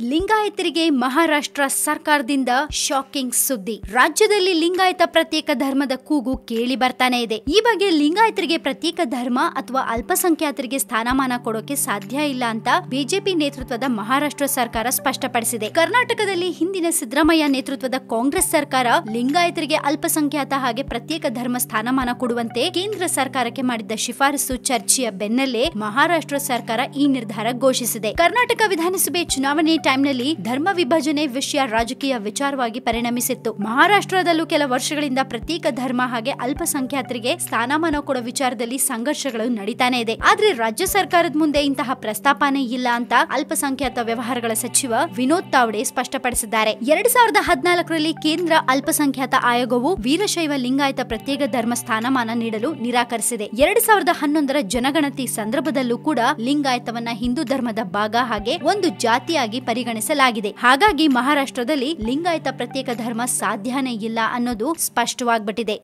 ಲಿಂಗಾಯತರಿಗೆ ಮಹಾರಾಷ್ಟ್ರ ಸರ್ಕಾರದಿಂದ ಶಾಕಿಂಗ್ ಸುದ್ದಿ. ರಾಜ್ಯದಲ್ಲಿ ಲಿಂಗಾಯತ ಪ್ರತ್ಯೇಕ ಧರ್ಮದ ಕೂಗು ಕೇಳಿ ಬರ್ತಾನೆ ಇದೆ. ಈ ಬಗ್ಗೆ ಲಿಂಗಾಯತರಿಗೆ ಪ್ರತ್ಯೇಕ ಧರ್ಮ ಅಥವಾ ಅಲ್ಪಸಂಖ್ಯಾತರಿಗೆ ಸ್ಥಾನಮಾನ ಕೊಡೋಕೆ ಸಾಧ್ಯ ಇಲ್ಲ ಅಂತ ಬಿಜೆಪಿ ನೇತೃತ್ವದ ಮಹಾರಾಷ್ಟ್ರ ಸರ್ಕಾರ ಸ್ಪಷ್ಟಪಡಿಸಿದೆ. ಕರ್ನಾಟಕದಲ್ಲಿ ಹಿಂದಿನ ಸಿದ್ದರಾಮಯ್ಯ ನೇತೃತ್ವದ ಕಾಂಗ್ರೆಸ್ ಸರ್ಕಾರ ಲಿಂಗಾಯತರಿಗೆ ಅಲ್ಪಸಂಖ್ಯಾತ ಹಾಗೆ ಪ್ರತ್ಯೇಕ ಧರ್ಮ ಸ್ಥಾನಮಾನ ಕೊಡುವಂತೆ ಕೇಂದ್ರ ಸರ್ಕಾರಕ್ಕೆ ಮಾಡಿದ್ದ ಶಿಫಾರಸು ಚರ್ಚೆಯ ಬೆನ್ನಲ್ಲೇ ಮಹಾರಾಷ್ಟ್ರ ಸರ್ಕಾರ ಈ ನಿರ್ಧಾರ ಘೋಷಿಸಿದೆ. ಕರ್ನಾಟಕ ವಿಧಾನಸಭೆ ಚುನಾವಣೆ ಟೈಮ್ನಲ್ಲಿ ಧರ್ಮ ವಿಭಜನೆ ವಿಷಯ ರಾಜಕೀಯ ವಿಚಾರವಾಗಿ ಪರಿಣಮಿಸಿತ್ತು. ಮಹಾರಾಷ್ಟ್ರದಲ್ಲೂ ಕೆಲ ವರ್ಷಗಳಿಂದ ಪ್ರತ್ಯೇಕ ಧರ್ಮ ಹಾಗೆ ಅಲ್ಪಸಂಖ್ಯಾತರಿಗೆ ಸ್ಥಾನಮಾನ ಕೊಡೋ ವಿಚಾರದಲ್ಲಿ ಸಂಘರ್ಷಗಳು ನಡೀತಾನೆ ಇದೆ. ಆದ್ರೆ ರಾಜ್ಯ ಸರ್ಕಾರದ ಮುಂದೆ ಇಂತಹ ಪ್ರಸ್ತಾಪನೆ ಇಲ್ಲ ಅಂತ ಅಲ್ಪಸಂಖ್ಯಾತ ವ್ಯವಹಾರಗಳ ಸಚಿವ ವಿನೋದ್ ತಾವ್ಡೆ ಸ್ಪಷ್ಟಪಡಿಸಿದ್ದಾರೆ. ಎರಡ್ ಸಾವಿರದ ಹದಿನಾಲ್ಕರಲ್ಲಿ ಕೇಂದ್ರ ಅಲ್ಪಸಂಖ್ಯಾತ ಆಯೋಗವು ವೀರಶೈವ ಲಿಂಗಾಯತ ಪ್ರತ್ಯೇಕ ಧರ್ಮ ಸ್ಥಾನಮಾನ ನೀಡಲು ನಿರಾಕರಿಸಿದೆ. ಎರಡ್ ಸಾವಿರದ ಹನ್ನೊಂದರ ಜನಗಣತಿ ಸಂದರ್ಭದಲ್ಲೂ ಕೂಡ ಲಿಂಗಾಯತವನ್ನ ಹಿಂದೂ ಧರ್ಮದ ಭಾಗ ಹಾಗೆ ಒಂದು ಜಾತಿಯಾಗಿ ಪರಿಗಣಿಸಲಾಗಿದೆ. ಹಾಗಾಗಿ ಮಹಾರಾಷ್ಟ್ರದಲ್ಲಿ ಲಿಂಗಾಯತ ಪ್ರತ್ಯೇಕ ಧರ್ಮ ಸಾಧ್ಯನೇ ಇಲ್ಲ ಅನ್ನೋದು ಸ್ಪಷ್ಟವಾಗ್ಬಿಟ್ಟಿದೆ.